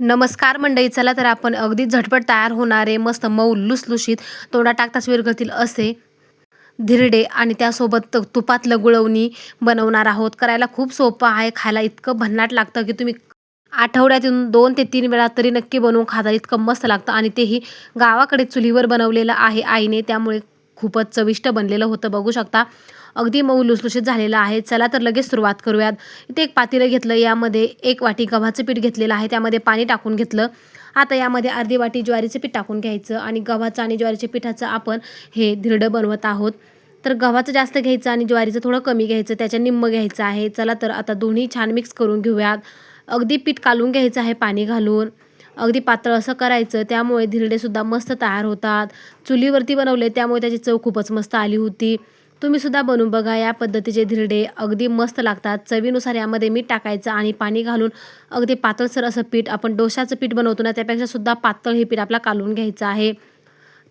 नमस्कार मंडळी चला तर आपण अगदी झटपट तयार होणारे मस्त मऊ लुसलुशीत तोंडा टाकताच विरघळतील असे धिरडे आणि त्यासोबत तुपातलं गुळवणी बनवणार आहोत. करायला खूप सोपं आहे खायला इतकं भन्नाट लागतं की तुम्ही आठवड्यातून दोन ते तीन वेळा तरी नक्की बनवून खाता इतकं मस्त लागतं आणि तेही गावाकडे चुलीवर बनवलेलं आहे आईने त्यामुळे खूपच चविष्ट बनलेलं होतं. बघू शकता. अगदी मऊ लुसलुशीत झालेलं आहे. चला तर लगेच सुरुवात करूयात. इथे एक पातेलं घेतलं. यामध्ये एक वाटी गव्हाचं पीठ घेतलेलं आहे. त्यामध्ये पाणी टाकून घेतलं. आता यामध्ये अर्धी वाटी ज्वारीचं पीठ टाकून घ्यायचं आणि गव्हाचं आणि ज्वारीच्या पिठाचं आपण हे धिरडं बनवत आहोत. तर गव्हाचं जास्त घ्यायचं आणि ज्वारीचं थोडं कमी घ्यायचं. त्याच्या निम्म घ्यायचं आहे. चला तर आता दोन्ही छान मिक्स करून घेऊयात. अगदी पीठ कालून घ्यायचं आहे पाणी घालून. अगदी पातळ असं करायचं त्यामुळे धिरडेसुद्धा मस्त तयार होतात. चुलीवरती बनवले त्यामुळे त्याची चव खूपच मस्त आली होती. तुम्ही सुद्धा बनवून बघा या पद्धतीचे धिरडे. अगदी मस्त लागतात. चवीनुसार यामध्ये मीठ टाकायचं आणि पाणी घालून अगदी पातळसर असं पीठ आपण डोशाचं पीठ बनवतो ना त्यापेक्षा सुद्धा पातळ हे पीठ आपला कालून घ्यायचं आहे.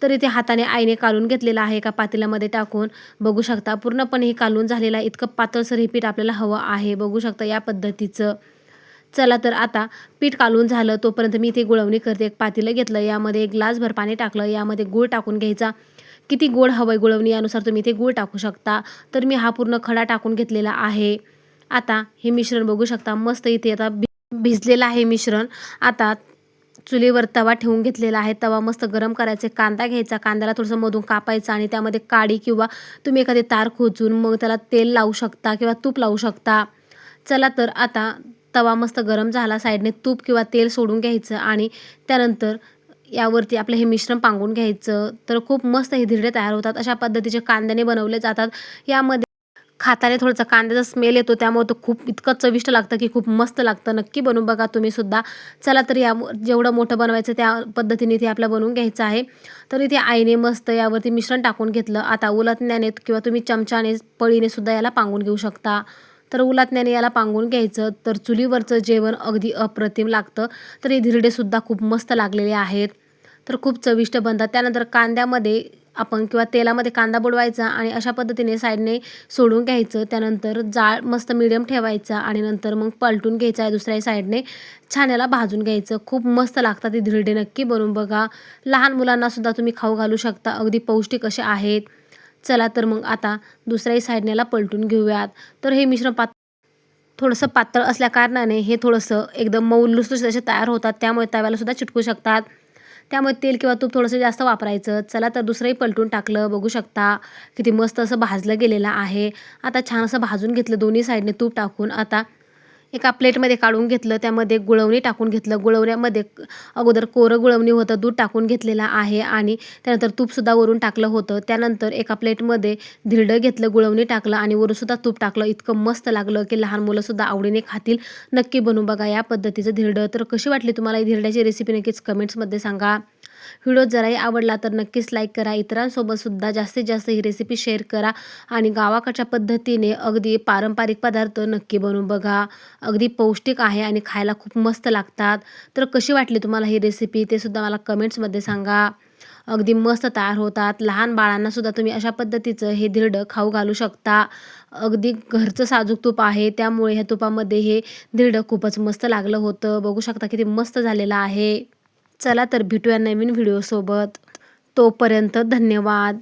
तर इथे हाताने आईने कालून घेतलेलं आहे का पातेल्यामध्ये टाकून. बघू शकता पूर्णपणे हे कालून झालेलं आहे. इतकं पातळसर हे पीठ आपल्याला हवं आहे. बघू शकता या पद्धतीचं. चला तर आता पीठ कालून झालं तोपर्यंत मी इथे गुळवणी करते. एक पातेलं घेतलं यामध्ये एक ग्लासभर पाणी टाकलं यामध्ये गूळ टाकून घ्यायचा. किती गोड हवं आहे गुळवणी यानुसार तुम्ही इथे गूळ टाकू शकता. तर मी हा पूर्ण खडा टाकून घेतलेला आहे. आता हे मिश्रण बघू शकता मस्त इथे आता भि भिजलेलं आहे मिश्रण. आता चुलीवर तवा ठेवून घेतलेला आहे. तवा मस्त गरम करायचे कांदा घ्यायचा. कांद्याला थोडंसं मधून कापायचं आणि त्यामध्ये काडी किंवा तुम्ही एखादी तार खोचून मग त्याला तेल लावू शकता किंवा तूप लावू शकता. चला तर आता तवा मस्त गरम झाला साईडने तूप किंवा तेल सोडून घ्यायचं आणि त्यानंतर यावरती आपलं हे मिश्रण पांगून घ्यायचं. तर खूप मस्त हे धिरडे तयार होतात. अशा पद्धतीचे कांद्याने बनवले जातात. यामध्ये खाताने थोडंसं कांद्याचा स्मेल येतो त्यामुळे तो खूप इतकं चविष्ट लागतं की खूप मस्त लागतं. नक्की बनवून बघा तुम्ही सुद्धा. चला तर या जेवढं मोठं बनवायचं त्या पद्धतीने इथे आपलं बनवून घ्यायचं आहे. तर इथे आईने मस्त यावरती मिश्रण टाकून घेतलं. आता उलटण्याने किंवा तुम्ही चमच्याने पळीने सुद्धा याला पांगून घेऊ शकता. तर उलातण्याने याला पांगून घ्यायचं. तर चुलीवरचं जेवण अगदी अप्रतिम लागतं. तर हे धिरडेसुद्धा खूप मस्त लागलेले आहेत. तर खूप चविष्ट बनतात. त्यानंतर कांद्यामध्ये आपण किंवा तेलामध्ये कांदा बुडवायचा आणि अशा पद्धतीने साईडने सोडून घ्यायचं. त्यानंतर जाळ मस्त मिडियम ठेवायचा आणि नंतर मग पलटून घ्यायचा आहे दुसऱ्या साईडने. छान याला भाजून घ्यायचं. खूप मस्त लागतात ते धिरडे नक्की बनवून बघा. लहान मुलांनासुद्धा तुम्ही खाऊ घालू शकता. अगदी पौष्टिक असे आहेत. चला तर मग आता दुसऱ्याही साईडनेला पलटून घेऊयात. तर हे मिश्रण पात थोडंसं पातळ असल्या कारणाने हे थोडंसं एकदम मऊ लुसलुसीत असे तयार होतात. त्यामुळे तव्याला सुद्धा चिटकू शकतात. त्यामुळे तेल किंवा तूप थोडंसं जास्त वापरायचं. चला तर दुसरंही पलटून टाकलं बघू शकता किती मस्त असं भाजलं गेलेलं आहे. आता छान असं भाजून घेतलं दोन्ही साईडने तूप टाकून. आता एका प्लेटमध्ये काढून घेतलं त्यामध्ये गुळवणी टाकून घेतलं. गुळवण्यामध्ये अगोदर कोरं गुळवणी होतं दूध टाकून घेतलेलं आहे आणि त्यानंतर तूपसुद्धा वरून टाकलं होतं. त्यानंतर एका प्लेटमध्ये धिरडं घेतलं गुळवणी टाकलं आणि वरूनसुद्धा तूप टाकलं. इतकं मस्त लागलं की लहान मुलंसुद्धा आवडीने खातील. नक्की बनवू बघा या पद्धतीचं धिरडं. तर कशी वाटली तुम्हाला ही धिरड्याची रेसिपी नक्कीच कमेंट्समध्ये सांगा. व्हिडिओ जराही आवडला तर नक्कीच लाईक करा. इतरांसोबतसुद्धा जास्तीत जास्त ही रेसिपी शेअर करा आणि गावाकडच्या पद्धतीने अगदी पारंपरिक पदार्थ नक्की बनवून बघा. अगदी पौष्टिक आहे आणि खायला खूप मस्त लागतात. तर कशी वाटली तुम्हाला ही रेसिपी ते सुद्धा मला कमेंट्समध्ये सांगा. अगदी मस्त तयार होतात. लहान बाळांनासुद्धा तुम्ही अशा पद्धतीचं हे धिरडं खाऊ घालू शकता. अगदी घरचं साजूक तूप आहे. त्यामुळे ह्या तुपामध्ये हे धिरडं खूपच मस्त लागलं होतं. बघू शकता किती मस्त झालेलं आहे. चला तर भेटूया नवीन व्हिडिओसोबत तोपर्यंत धन्यवाद.